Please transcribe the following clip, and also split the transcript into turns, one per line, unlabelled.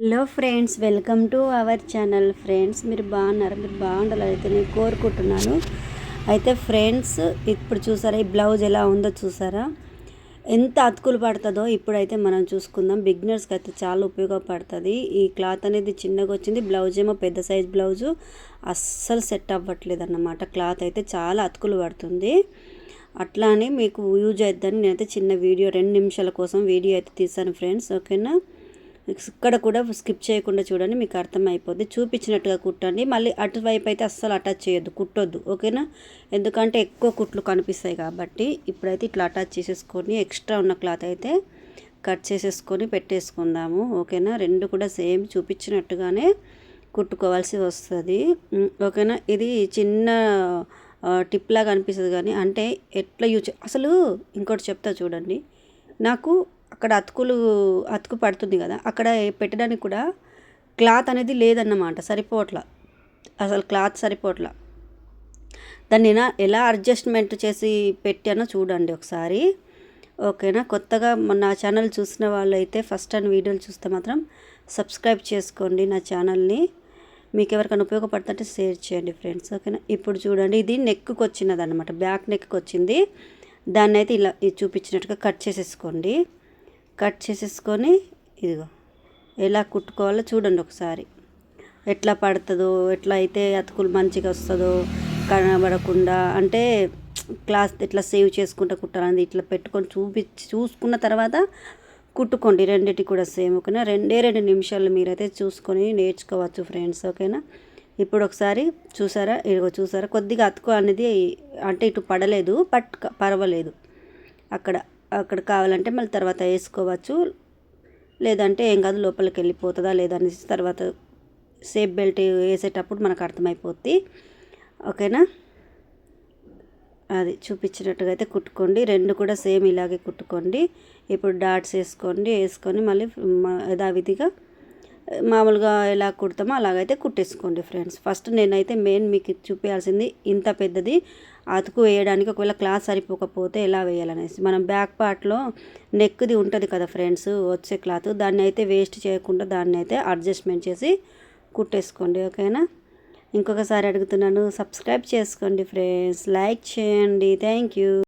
Hello friends welcome to our channel. Friends మీరు బాగున్నారు? మీరు బాగుండాలి అయితే నేను కోరుకుంటున్నాను. అయితే ఫ్రెండ్స్ ఇప్పుడు చూసారా ఈ బ్లౌజ్ ఎలా ఉందో చూసారా? ఎంత అతుకులు పడుతుందో ఇప్పుడైతే మనం చూసుకుందాం. బిగినర్స్కి అయితే చాలా ఉపయోగపడుతుంది. ఈ క్లాత్ అనేది చిన్నగా వచ్చింది. బ్లౌజ్ ఏమో పెద్ద సైజ్ బ్లౌజు. అస్సలు సెట్ అవ్వట్లేదు అన్నమాట క్లాత్ అయితే చాలా అతుకులు పడుతుంది. అట్లానే మీకు యూజ్ అవుతుందని నేనైతే చిన్న వీడియో రెండు నిమిషాల కోసం వీడియో అయితే తీసాను ఫ్రెండ్స్. ఓకేనా? ఇక్కడ కూడా స్కిప్ చేయకుండా చూడండి మీకు అర్థమైపోద్ది. చూపించినట్టుగా కుట్టండి. మళ్ళీ అటువైపు అయితే అస్సలు అటాచ్ చేయొద్దు కుట్టొద్దు. ఓకేనా? ఎందుకంటే ఎక్కువ కుట్లు కనిపిస్తాయి కాబట్టి ఇప్పుడైతే ఇట్లా అటాచ్ చేసేసుకొని ఎక్స్ట్రా ఉన్న క్లాత్ అయితే కట్ చేసేసుకొని పెట్టేసుకుందాము. ఓకేనా? రెండు కూడా సేమ్ చూపించినట్టుగానే కుట్టుకోవాల్సి వస్తుంది. ఓకేనా? ఇది చిన్న టిప్లాగా అనిపిస్తుంది కానీ అంటే ఎట్లా యూజ్ అసలు ఇంకోటి చెప్తా చూడండి. నాకు అక్కడ అతుకులు అతుకు పడుతుంది కదా అక్కడ పెట్టడానికి కూడా క్లాత్ అనేది లేదన్నమాట సరిపోవట్ల. అసలు క్లాత్ సరిపోవట్ల. దాన్ని ఎలా అడ్జస్ట్మెంట్ చేసి పెట్టానో చూడండి ఒకసారి. ఓకేనా? కొత్తగా నా ఛానల్ చూసిన వాళ్ళు అయితే ఫస్ట్ టైం వీడియోలు చూస్తే మాత్రం సబ్స్క్రైబ్ చేసుకోండి నా ఛానల్ని. మీకు ఎవరికైనా ఉపయోగపడుతుంటే షేర్ చేయండి ఫ్రెండ్స్ ఓకేనా? ఇప్పుడు చూడండి ఇది నెక్కి వచ్చినది అనమాట బ్యాక్ నెక్కి వచ్చింది దాన్ని అయితే ఇలా చూపించినట్టుగా కట్ చేసేసుకోండి. కట్ చేసేసుకొని ఇదిగో ఎలా కుట్టుకోవాలో చూడండి ఒకసారి. ఎట్లా పడుతుందో ఎట్లా అయితే అతుకులు మంచిగా వస్తుందో కనబడకుండా అంటే క్లాస్ ఎట్లా సేవ్ చేసుకుంటూ కుట్టాలని ఇట్లా పెట్టుకొని చూపించి చూసుకున్న తర్వాత కుట్టుకోండి. రెండింటి కూడా సేమ్ ఓకేనా? రెండే రెండు నిమిషాలు మీరైతే చూసుకొని నేర్చుకోవచ్చు ఫ్రెండ్స్ ఓకేనా? ఇప్పుడు ఒకసారి చూసారా? ఇదిగో చూసారా? కొద్దిగా అతుకు అనేది అంటే ఇటు పడలేదు బట్ పర్వాలేదు. అక్కడ అక్కడ కావాలంటే మళ్ళీ తర్వాత వేసుకోవచ్చు. లేదంటే ఏం కాదు లోపలికి వెళ్ళిపోతుందా లేదనేసి తర్వాత సేఫ్ బెల్ట్ వేసేటప్పుడు మనకు అర్థమైపోద్ది. ఓకేనా? అది చూపించినట్టుగా అయితే కుట్టుకోండి. రెండు కూడా సేమ్ ఇలాగే కుట్టుకోండి. ఇప్పుడు డాట్స్ వేసుకోండి వేసుకొని మళ్ళీ యథావిధిగా మామూలుగా ఎలా కుడతామో అలాగైతే కుట్టేసుకోండి ఫ్రెండ్స్. ఫస్ట్ నేనైతే మెయిన్ మీకు చూపించాల్సింది ఇంత పెద్దది. అతుకు వేయడానికి ఒకవేళ క్లాత్ సరిపోకపోతే ఎలా వేయాలనేసి. మనం బ్యాక్ పార్ట్లో నెక్ది ఉంటుంది కదా ఫ్రెండ్స్ వచ్చే క్లాత్. దాన్ని అయితే వేస్ట్ చేయకుండా దాన్ని అయితే అడ్జస్ట్మెంట్ చేసి కుట్టేసుకోండి ఓకేనా? ఇంకొకసారి అడుగుతున్నాను సబ్స్క్రైబ్ చేసుకోండి ఫ్రెండ్స్. లైక్ చేయండి. Thank you.